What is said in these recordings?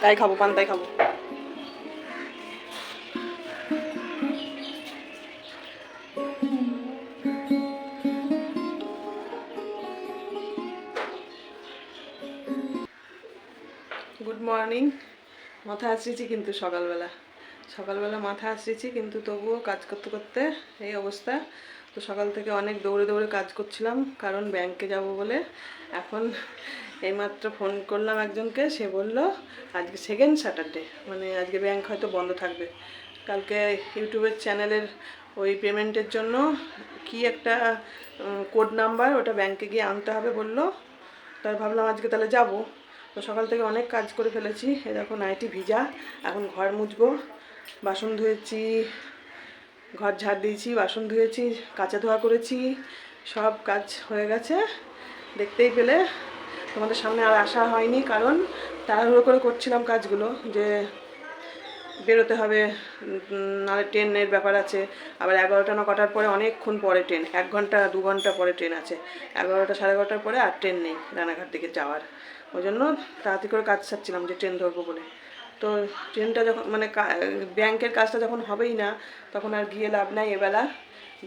তাই খাব পান্তাই খাব। গুড মর্নিং মাথা আছড়েছি কিন্তু সকালবেলা। সকালবেলা মাথা আছড়েছি কিন্তু তবুও কাজ করতে করতে এই অবস্থা। তো সকাল থেকে অনেক দৌড়ে দৌড়ে কাজ করছিলাম, কারণ ব্যাংকে যাব বলে। এখন এইমাত্র ফোন করলাম একজনকে, সে বলল, আজকে সেকেন্ড স্যাটারডে মানে আজকে ব্যাংক হয়তো বন্ধ থাকবে। কালকে ইউটিউবের চ্যানেলের ওই পেমেন্টের জন্য কি একটা কোড নাম্বার ওটা ব্যাংকে গিয়ে আনতে হবে বলল। তাই ভাবলাম আজকে তাহলে যাব। তো সকাল থেকে অনেক কাজ করে ফেলেছি। এ দেখো নাইটি ভিজা, এখন ঘর মুছবো। বাসন ধুয়েছি, ঘর ঝাড় দিয়েছি, বাসন ধুয়েছি, কাঁচা ধোয়া করেছি, সব কাজ হয়ে গেছে। দেখতেই পেলে তোমাদের সামনে আর আসা হয়নি, কারণ তাড়াহুড়ো করে করছিলাম কাজগুলো যে বেরোতে হবে নাহলে ট্রেনের ব্যাপার আছে। আবার এগারোটা না কটার পরে অনেকক্ষণ পরে ট্রেন, এক ঘণ্টা, দু ঘণ্টা পরে ট্রেন আছে। এগারোটা সাড়ে এগারোটার পরে আর ট্রেন নেই রানাঘাট দিকে যাওয়ার। ওই জন্য তাড়াতাড়ি করে কাজ সারছিলাম যে ট্রেন ধরবো বলে। তো ট্রেনটা যখন মানে ব্যাংকের কাজটা যখন হবেই না, তখন আর গিয়ে লাভ নাই এবেলা।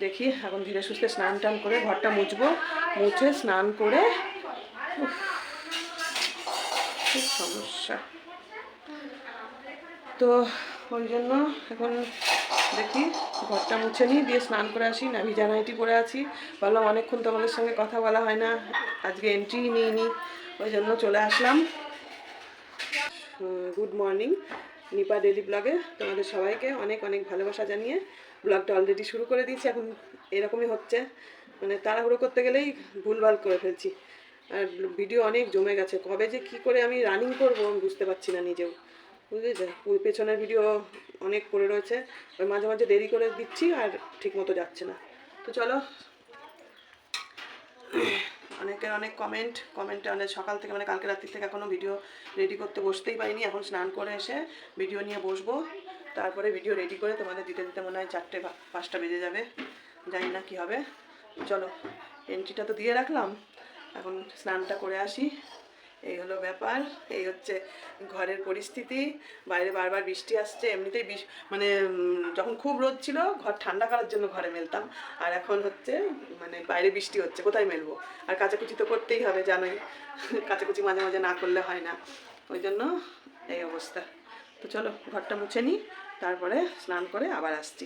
দেখি এখন ধীরে সুস্থে স্নান টান করে ঘরটা মুছবো। মুছে স্নান করে খুব সমস্যা? তো ওই জন্য এখন দেখি, ঘরটা মুছে নিই, দিয়ে স্নান করে আসি না ভিজা নাইটি পরে আছি। বললাম অনেকক্ষণ তোমাদের সঙ্গে কথা বলা হয় না, আজকে এন্ট্রি নিইনি, ওই জন্য চলে আসলাম। গুড মর্নিং নিপা ডেলি ব্লগে তোমাদের সবাইকে অনেক অনেক ভালোবাসা জানিয়ে ব্লগটা অলরেডি শুরু করে দিয়েছি, এখন এরকমই হচ্ছে। মানে তাড়াহুড়ো করতে গেলেই ভুলভাল করে ফেলছি। ভিডিও অনেক জমে গেছে। কবে যে কি করে আমি রানিং করব আমি বুঝতে পারছি না নিজেও। বুঝেছে? পেছনের ভিডিও অনেক পড়ে রয়েছে। ওই মাঝে মাঝে দেরি করে দিচ্ছি আর ঠিক মতো যাচ্ছে না। তো চলো। অনেকের অনেক কমেন্ট কমেন্টে অনেক সকাল থেকে মানে কালকে রাত্রি থেকে এখনও ভিডিও রেডি করতে বসতেই পারিনি। এখন স্নান করে এসে ভিডিও নিয়ে বসবো। তারপরে ভিডিও রেডি করে তোমাদের দিতে দিতে মনে হয় চারটে পাঁচটা বেজে যাবে। জানি না কি হবে। চলো এন্ট্রিটা তো দিয়ে রাখলাম। এখন স্নানটা করে আসি। এই হলো ব্যাপার। এই হচ্ছে ঘরের পরিস্থিতি। বাইরে বারবার বৃষ্টি আসছে। এমনিতেই মানে যখন খুব রোদ ছিল, ঘর ঠান্ডা করার জন্য ঘরে মেলতাম। আর এখন হচ্ছে মানে বাইরে বৃষ্টি হচ্ছে, কোথায় মেলবো? আর কাচাকুচি তো করতেই হবে, জানোই। কাচাকুচি মাঝে মাঝে না করলে হয় না। ওই জন্য এই অবস্থা। তো চলো, ঘরটা মুছে নিই। তারপরে স্নান করে আবার আসছি।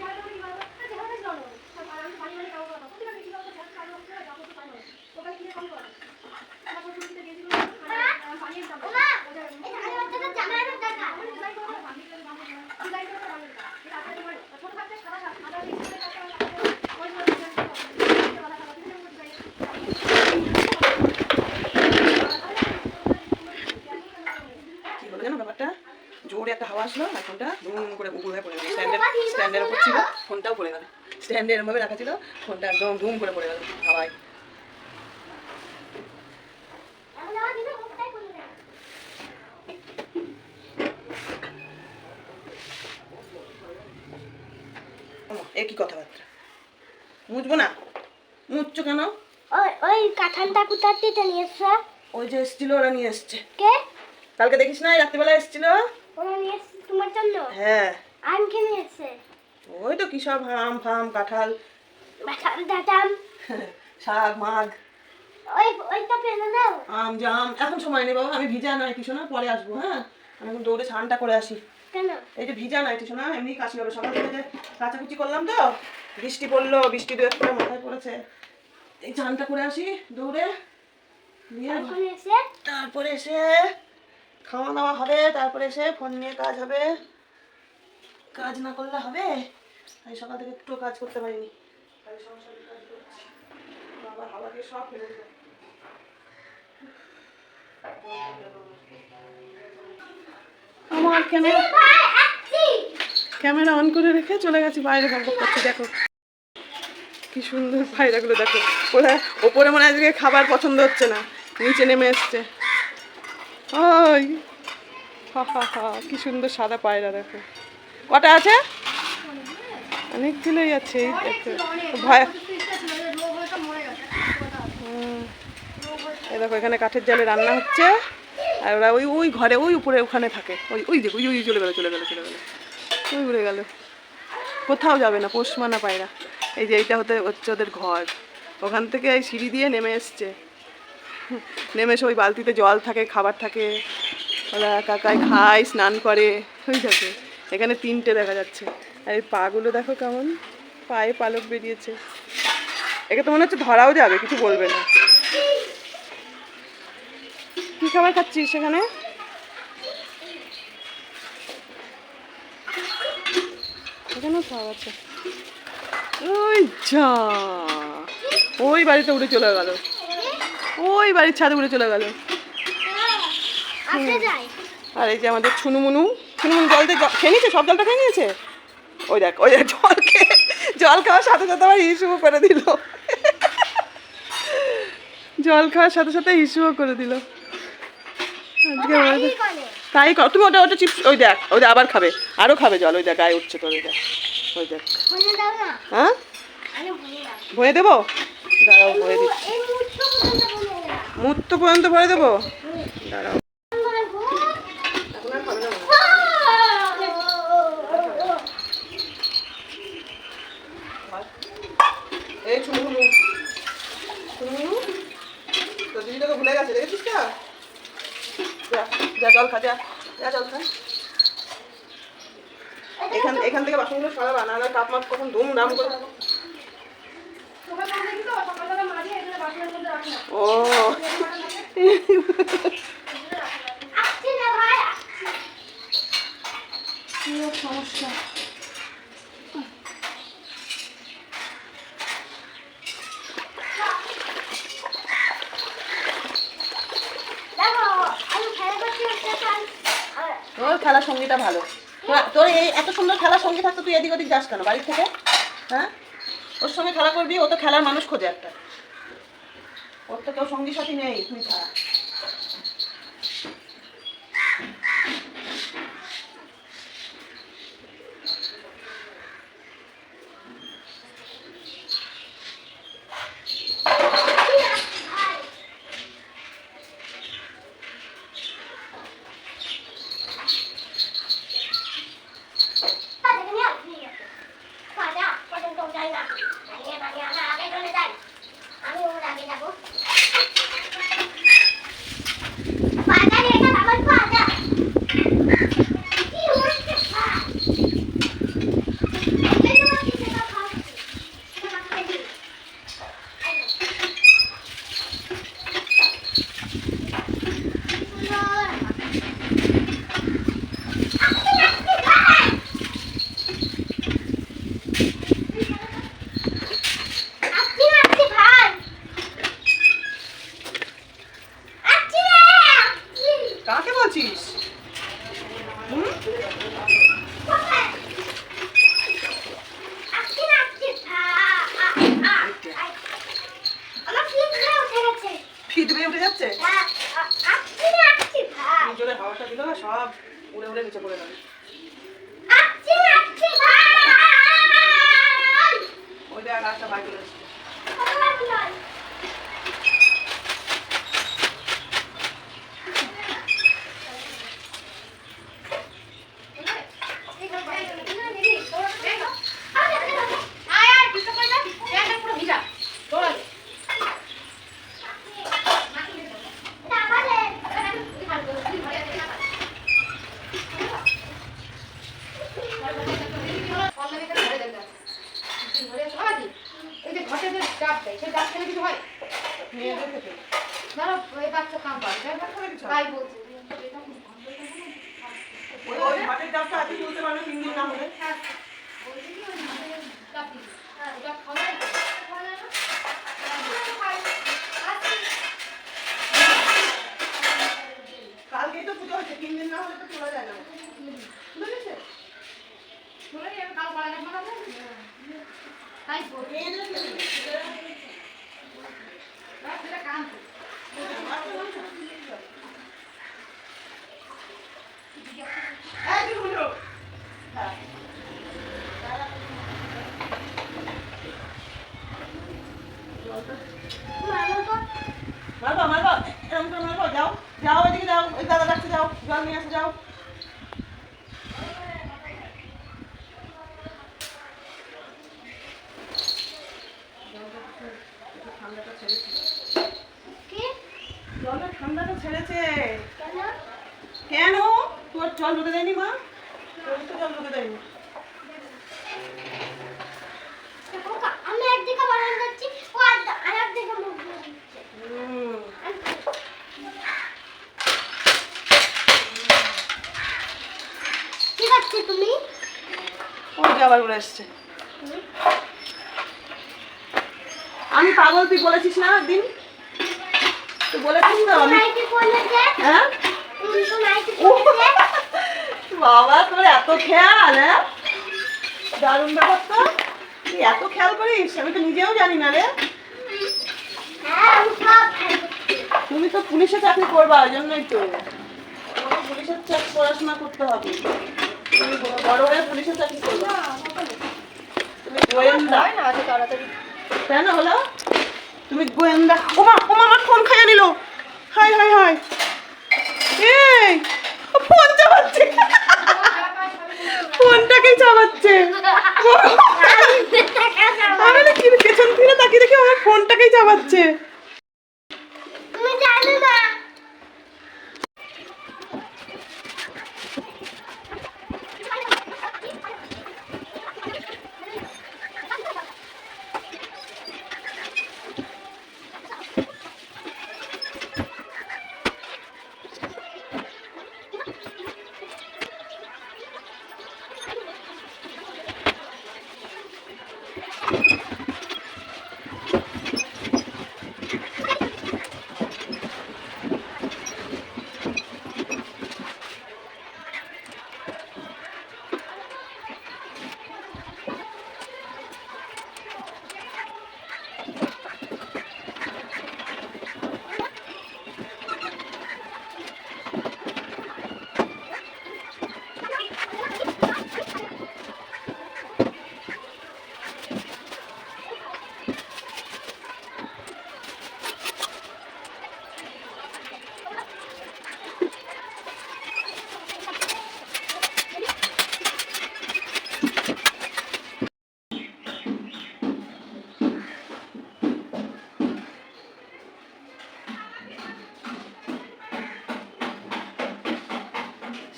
কি হলো জানো ব্যাপারটা জোরে একটা হাওয়া আসলো আর ফোনটা ধুম করে উপর হয়ে পড়ে গেল স্ট্যান্ডের স্ট্যান্ডের উপর ছিল ফোনটাও পড়ে গেল স্ট্যান্ডে এরমভাবে রাখা ছিল ফোনটা একদম ধুম করে পড়ে গেল হাওয়ায়। ওমা, এ কি কথাবার্তা? মুছবো না? মুছছো কেন? ওই ওই কাঁঠালটা কোথার থেকে নিয়ে এসছো? ওই যে এসছিল ওরা নিয়ে এসছে। কে? কালকে দেখিস না রাত্রিবেলা এসছিল? ওরা নিয়ে এসছে তোমার জন্য? হ্যাঁ। আম কে নিয়ে এসছে? ওই তো কি সব আম ফাম কাঁঠাল। শাক মাগ। আম জাম। এখন সময় নেই বাবা আমি ভিজা নাই না পরে আসব হ্যাঁ? আমি এখন দৌড়ে স্নানটা করে আসি। এই যে ভিজা নাই কিছু না এমনি কাশি হবে। সকাল থেকে কাচাকুচি করলাম তো বৃষ্টি পড়ল বৃষ্টি দু একটা মাথায় পড়েছে। এই স্নানটা করে আসি দৌড়ে। তারপরে এসে খাওয়া দাওয়া হবে তারপরে এসে ফোন নিয়ে কাজ হবে। কাজ না করলে হবে? আমি সকাল থেকে একটু কাজ করতে পারিনি। সংসারের কাজ করছি। বাবা হাওয়া দিয়ে সব ফেলে দিল আমার ক্যামেরা ক্যামেরা অন করে রেখে চলে গেছি বাইরে গল্প করছি দেখো। কি সুন্দর পায়রাগুলো দেখো। ওরা ওপরে মনে হয় আজকে খাবার পছন্দ হচ্ছে না। নিচে নেমে এসছে। ওই হা হা হা কি সুন্দর সাদা পায়রা দেখো। কটা আছে? অনেকগুলোই আছে দেখো ভয়। দেখো, এখানে কাঠের জালে রান্না হচ্ছে। আর ওরা ওই ওই ঘরে, ওই উপরে ওখানে থাকে। ওই ওই দেখো, ওই ওই চলে গেলো চলে গেলো চলে গেলো। ওই উড়ে গেল। কোথাও যাবে না, পোষ মানা পায়রা। এই যে এইটা হতে হচ্ছে ওদের ঘর। ওখান থেকে এই সিঁড়ি দিয়ে নেমে এসছে। নেমে এসে ওই বালতিতে জল থাকে, খাবার থাকে। ওরা কাকায় খায়, স্নান করে। ওই দেখো এখানে তিনটে দেখা যাচ্ছে। আর এই পাগুলো দেখো কেমন পায়ে পালক বেরিয়েছে। একে তো মনে হচ্ছে ধরাও যাবে কিছু বলবে না। কি খাবার খাচ্ছিস সেখানে? এখানেও খাওয়া আছে। ওই যা ওই বাড়িতে উড়ে চলে গেল। ওই বাড়ির ছাদে উড়ে চলে গেল। আর এই যে আমাদের ছুনুমুনু ছুনুমুনু জল দিয়ে জ- খেয়ে নিয়েছে? সব জলটা খেয়ে নিয়েছে? ওই দেখ ওই দেখ জল খেয়ে জল খাওয়ার সাথে সাথে আবার হিসুও করে দিল। জল খাওয়ার সাথে সাথে হিসুও করে দিল। আজকে তাই কর তুমি ওটা ওটা চিপস ওই দেখ ওই দেখ আবার খাবে আরও খাবে জল ওই দেখ গায়ে উঠছে তোর ওই দেখ ওই দেখ। হ্যাঁ? ভয়ে দেবো? দাঁড়াও ভয়ে দিচ্ছি। ফোনে মুহূর্ত পর্যন্ত ভরে দেবো? দাঁড়াও আমার গো এখন আর খাবে না মনে হয়। এই ছুনুমুনু ছুনুমুনু যা জল খা, যা জল খা। এখান থেকে বাসনগুলো সরাবা, নাহলে কাপ কখন ধুম দাম করে। ও। সমস্যা দেখো আমি খেলা করছি একটা কাল আর তোর সঙ্গীটা ভালো। তোর- এই এত সুন্দর খেলার সঙ্গে থাকতো তুই এদিক ওদিক যাস কেন বাড়ির থেকে? হ্যাঁ? ওর সঙ্গে খেলা করবি, ও তো খেলার মানুষ খোঁজে একটা। ওর তো কেউ সঙ্গী সাথী নেই, তুই ছাড়া। তাই ঠান্ডাটা ছেড়েছে। ঠান্ডাটা ছেড়েছে। কেন? তোর জল ঢুকে দেয়নি মা? তোর তো জল ঢুকে দেয়নি। আমি একদিকে বানান যাচ্ছি ও আর- একদিকে মুখ দিয়ে হুম। কি করছ তুমি? ওই যে আবার উড়ে এসছে। আমি পাগল, তুই বলেছিস না একদিন? তুই বলেছিস তো আমি? হ্যাঁ? বাবা, তোর এত খেয়াল হ্যাঁ? দারুণ ব্যাপার তো। তুই এত খেয়াল করিস? আমি তো নিজেও জানি না রে। তুমি তো পুলিশে চাকরি করবা, ওই জন্যই তো। তোমাকে পুলিশের পড়াশোনা করতে হবে। তুমি বড় হয়ে পুলিশের চাকরি করবা। তুমি গোয়েন্দা। না তাড়াতাড়ি কেন হলো? তুমি গোয়েন্দা ওমা ওমা আমার ফোন খাইয়া নিল। Hi hi hi. এই ফোন চাবাচ্ছে। ফোনটাকেই চাবাচ্ছে। আমি না কি পেছন ফিরে তাকিয়ে দেখি আমার ফোনটাকেই চাবাচ্ছে তুমি জানো না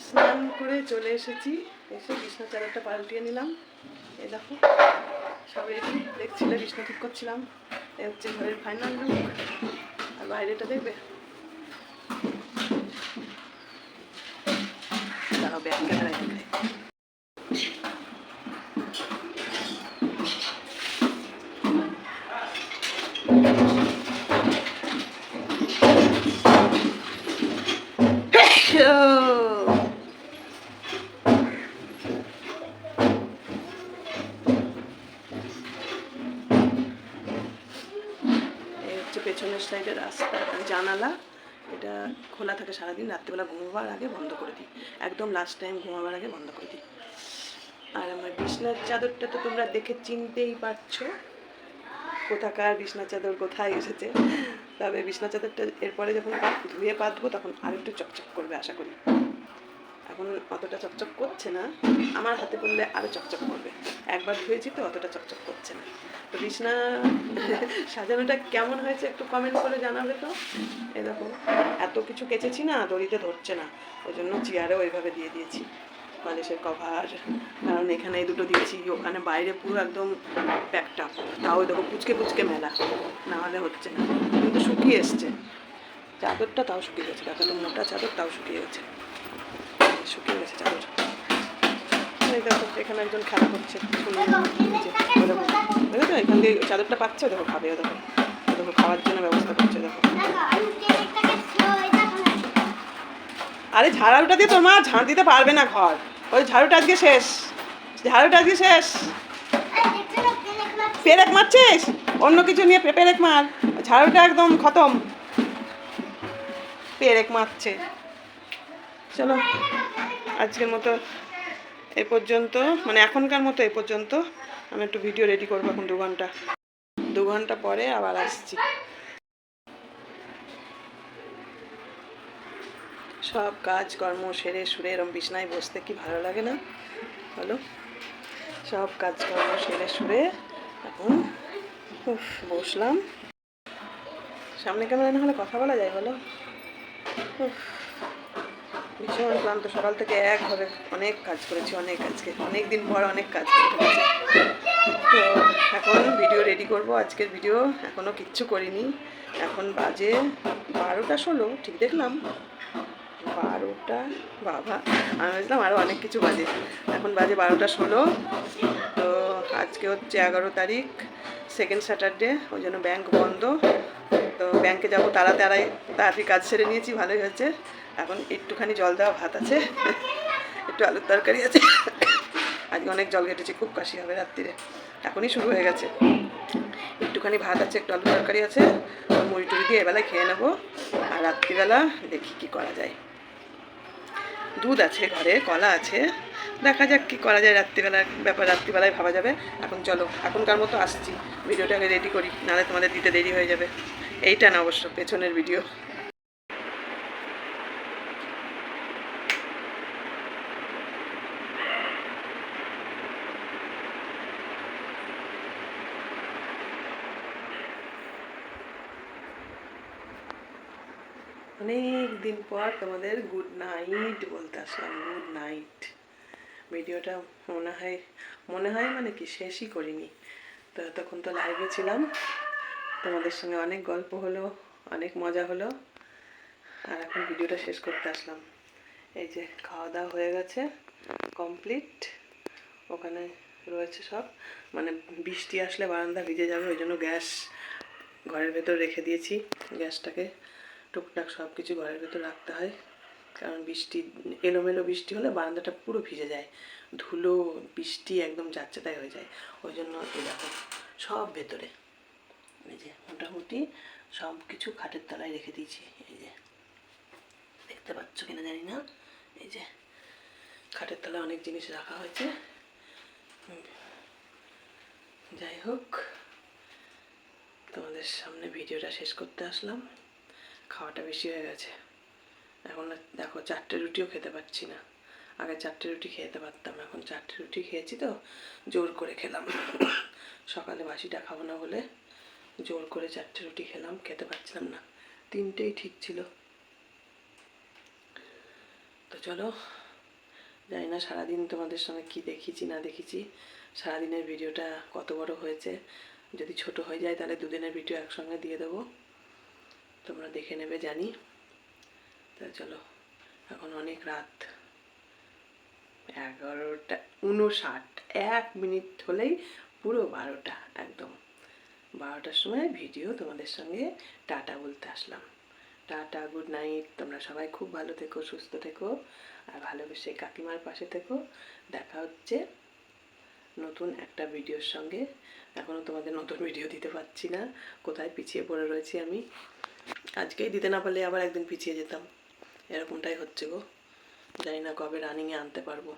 স্নান করে চলে এসেছি, এসে বিছনা চাদরটা পাল্টিয়ে নিলাম। এই দেখো, সব রেডি দেখছিলে বিছনা ঠিক করছিলাম। এই হচ্ছে ঘরের ফাইনাল লুক আর বাইরেটা দেখবে? সাইডের রাস্তা জানালা, এটা খোলা থাকে সারাদিন, রাত্রিবেলা ঘুমাবার আগে বন্ধ করে দিই। একদম লাস্ট টাইম ঘুমাবার আগে বন্ধ করে দিই। আর আমার বিছনার চাদরটা তো তোমরা দেখে চিনতেই পারছ। কোথাকার বিছনা চাদর, কোথায় এসেছে। তবে বিছনা চাদরটা এরপরে যখন ধুয়ে পাতবো তখন আরেকটু চকচক করবে, আশা করি। এখন অতটা চকচক করছে না। আমার হাতে পড়লে আরও চকচক করবে। একবার ধুয়েছি তো অতটা চকচক করছে না। তো বিছনা সাজানোটা কেমন হয়েছে একটু কমেন্ট করে জানাবে তো। এ দেখো, এত কিছু কেচেছি না, দড়িতে ধরছে না। ওই জন্য চেয়ারেও ওইভাবে দিয়ে দিয়েছি। বালিশের কভার কারণ এখানে এই দুটো দিয়েছি। ওখানে বাইরে পুরো একদম প্যাকটা তাও দেখো পুচকে পুচকে মেলা। না হলে হচ্ছে না। কিন্তু শুকিয়ে এসছে। চাদরটা তাও শুকিয়ে গেছে। তো মোটা চাদর, তাও শুকিয়ে গেছে। শুকিয়ে গেছে চাদর দেখো এখানে একজন খেলা করছে শুনুন দেখো দেখো এখান দিয়ে চাদরটা পাচ্ছে ও দেখো খাবে দেখো। দেখো খাওয়ার জন্য ব্যবস্থা করছে দেখো। দেখো আমি কেকটাকে ছয় দেখো না আরে ঝাড়ুটা দিয়ে তোর মা ঝাড় দিতে পারবে না ঘর। ওই ঝাড়ুটা আজকে শেষ। ঝাড়ুটা আজকে শেষ। পেরেক মারছিস? অন্য কিছু নিয়ে পে- পেরেক মার। ঝাড়ুটা একদম খতম। পেরেক মারছে। চলো আজকের মতো এ পর্যন্ত মানে এখনকার মতো এ পর্যন্ত আমি একটু ভিডিও রেডি করব এখন দু ঘণ্টা। দু ঘণ্টা পরে আবার আসছি। সব কাজকর্ম সেরে সুরে এরম বিছনায় বসতে কি ভালো লাগে না? বলো। সব কাজকর্ম সেরে সুরে এখন উফ, বসলাম। সামনে ক্যামেরা না হলে কথা বলা যায় বলো। উফ, ভীষণ ক্লান্ত। সকাল থেকে এক একভাবে অনেক কাজ করেছি, অনেক আজকে অনেক দিন পর অনেক কাজ করেছি তো এখন ভিডিও রেডি করব, আজকের ভিডিও এখনও কিচ্ছু করিনি। এখন বাজে বারোটা ষোলো, ঠিক দেখলাম? বারোটা, বাবা, আমি ভাবছিলাম আরও অনেক কিছু বাজে। এখন বাজে বারোটা ষোলো, তো আজকে হচ্ছে এগারো তারিখ সেকেন্ড স্যাটারডে ওই জন্য ব্যাংক বন্ধ। তো ব্যাংকে যাব তারাই তাড়াতাড়ি কাজ সেরে নিয়েছি, ভালোই হয়েছে। এখন একটুখানি জল দেওয়া ভাত আছে। একটু আলুর তরকারি আছে। আজকে অনেক জল ঘেটেছি খুব কাশি হবে রাত্রিরে। এখনই শুরু হয়ে গেছে। একটুখানি ভাত আছে, একটু আলু তরকারি আছে। মুড়ি টুড়ি দিয়ে এবেলায় খেয়ে নেব। আর রাত্রিবেলা দেখি কি করা যায়। দুধ আছে ঘরে, কলা আছে। দেখা যাক কি করা যায় রাত্রিবেলার ব্যাপার রাত্রিবেলায় ভাবা যাবে। এখন চলো, এখনকার মতো আসছি। ভিডিওটাকে রেডি করি, নাহলে তোমাদের দিতে দেরি হয়ে যাবে। এইটা না অবশ্য, পেছনের ভিডিও অনেক দিন পর তোমাদের গুড নাইট বলতে আসলাম গুড নাইট ভিডিওটা মনে হয় মনে হয় মানে কি শেষই করিনি। তো তখন তো লাইভে ছিলাম। তোমাদের সঙ্গে অনেক গল্প হলো, অনেক মজা হলো। আর এখন ভিডিওটা শেষ করতে আসলাম। এই যে খাওয়া দাওয়া হয়ে গেছে কমপ্লিট ওখানে রয়েছে সব। মানে বৃষ্টি আসলে বারান্দা ভিজে যাবে, ওই জন্য গ্যাস ঘরের ভেতর রেখে দিয়েছি। গ্যাসটাকে টুকটাক সব কিছু ঘরের ভেতর রাখতে হয়। কারণ বৃষ্টি, এলোমেলো বৃষ্টি হলে বারান্দাটা পুরো ভিজে যায়। ধুলো, বৃষ্টি একদম যাচ্ছে তাই হয়ে যায়। ওই জন্য দেখো, সব ভেতরে। এই যে মোটামুটি সব কিছু খাটের তলায় রেখে দিয়েছি। এই যে, দেখতে পাচ্ছ কিনা জানি না। এই যে, খাটের তলায় অনেক জিনিস রাখা হয়েছে। যাই হোক, তোমাদের সামনে ভিডিওটা শেষ করতে আসলাম। খাওয়াটা বেশি হয়ে গেছে। এখন দেখো চারটে রুটিও খেতে পারছি না। আগে চারটে রুটি খেতে পারতাম, এখন চারটে রুটি খেয়েছি তো, জোর করে খেলাম। সকালে বাসিটা খাব না বলে জোর করে চারটে রুটি খেলাম, খেতে পারছিলাম না। তিনটেই ঠিক ছিল। তো চলো, জানি না সারাদিন তোমাদের সঙ্গে কি দেখিছি, না দেখিছি। সারাদিনের ভিডিওটা কত বড় হয়েছে, যদি ছোট হয়ে যায় তাহলে দুদিনের ভিডিও একসঙ্গে দিয়ে দেবো। তোমরা দেখে নেবে, জানি। তা চলো, এখন অনেক রাত। এগারোটা, উনষাট, এক মিনিট হলেই পুরো বারোটা, একদম। বারোটার সময় ভিডিও তোমাদের সঙ্গে টাটা বলতে আসলাম। টাটা, গুড নাইট, তোমরা সবাই খুব ভালো থেকো, সুস্থ থেকো, আর ভালোবেসে কাকিমার পাশে থেকো। দেখা হচ্ছে নতুন একটা ভিডিওর সঙ্গে। এখনও তোমাদের নতুন ভিডিও দিতে পারছি না। কোথায় পিছিয়ে পড়ে রয়েছি আমি। আজকেই দিতে না পারলে আবার একদিন পিছিয়ে যেতাম। এরকমটাই হচ্ছে গো। জানি না কবে রানিংয়ে আনতে পারব।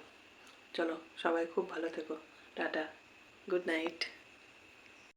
চলো, সবাই খুব ভালো থেকো। টাটা। Good night